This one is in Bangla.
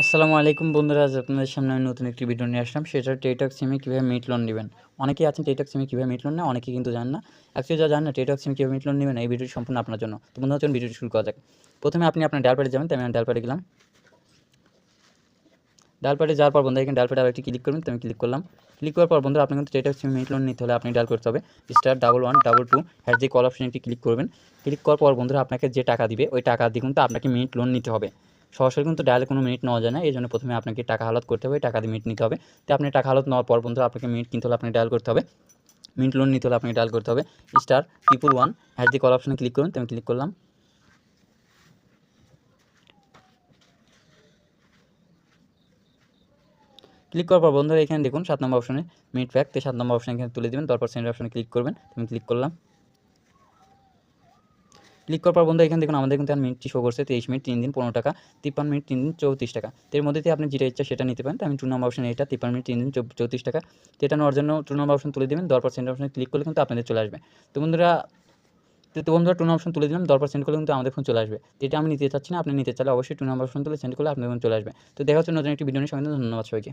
আসসালামু আলাইকুম বন্ধুরা, আজ আপনাদের সামনে আমি নতুন একটি ভিডিও নিয়ে আসলাম। সেটা টেটক সিমে কীভাবে মিট লোন নেবেন। অনেকেই আছেন টেটক সিমে কীভাবে মিট লোন নেয়, অনেকেই কিন্তু জানেন না। অ্যাকচুয়ালি যা জানেন না টেটক সিমে কীভাবে মিট লোন নেবেন, এই ভিডিওটি সম্পূর্ণ আপনার জন্য। তো বন্ধুরা, চলুন ভিডিওটি শুরু করা যাক। প্রথমে আপনি আপনার ডাল যাবেন, তাই আমি ডাল গেলাম। ডাল যাওয়ার পর বন্ধু এখানে ডাল প্যাডে আরেকটি ক্লিক করবেন, তো আমি ক্লিক করলাম। ক্লিক করার পর বন্ধুরা আপনি কিন্তু টেটক সিমে মিট লোন নিতে হলে আপনি ডাল করতে হবে। Star double one double two hash যে কল অপশন একটি ক্লিক করবেন। ক্লিক করার পর বন্ধুরা, আপনাকে যে টাকা দিবে, ওই টাকা দিয়ে কিন্তু আপনাকে মিনিট লোন নিতে হবে। সরাসরি কিন্তু ডায়ালে কোনো মিনিট নেওয়া যায় না। এই জন্য প্রথমে আপনাকে টাকা হালত করতে হবে, টাকা দিয়ে মিনিট নিতে হবে। তো আপনি টাকা হালত নেওয়ার পর বন্ধুরা আপনাকে মিনিট কিনতে হলে আপনি ডায়াল করতে হবে। মিনিট লোন নিতে হলে আপনাকে ডায়াল করতে হবে। Star triple one hash the call অপশানে ক্লিক করুন, তো আমি ক্লিক করলাম। ক্লিক করার পর বন্ধুরা এখানে দেখুন, সাত নম্বর অপশনে মিনিট প্যাক তো সাত নম্বর অপশনে এখানে তুলে দেবেন, তারপর সেন্ড অপশনে ক্লিক করবেন আমি ক্লিক করলাম। ক্লিক করার পর বন্ধু, এখানে দেখুন আমাদের কিন্তু মিনিটটি শো করছে, তেইশ মিনিট, তিন দিন, পনেরো টাকা, তিপ্পান্ন মিনিট, তিন দিন, চৌত্রিশ টাকা। এর মধ্যে আপনি যেটা ইচ্ছা সেটা নিতে পারেন। আমি টু নম্বর অপশন এটা, তিপ্পান্ন মিনিট, তিন দিন চৌত্রিশ টাকা। এটা নেওয়ার জন্য টু নম্বর অপশন তুলে দেবেন, দশ পার্সেন্ট অপশনে ক্লিক করলে কিন্তু আপনাদের চলে আসবে। তো বন্ধুরা তো বন্ধুরা টু অপশন তুলে দিলাম, দশ পার্সেন্ট করলে কিন্তু আমাদের ফোন চলে আসবে। এটা আমি নিতে চাচ্ছি না, আপনি নিতে চাইলে অবশ্যই টু নম্বর অপশন তুলে সেন্ড করলে আপনাদের ফোন চলে আসবে। তো দেখা হচ্ছে নতুন একটি ভিডিও নিয়ে সঙ্গে ধন্যবাদ সবাইকে।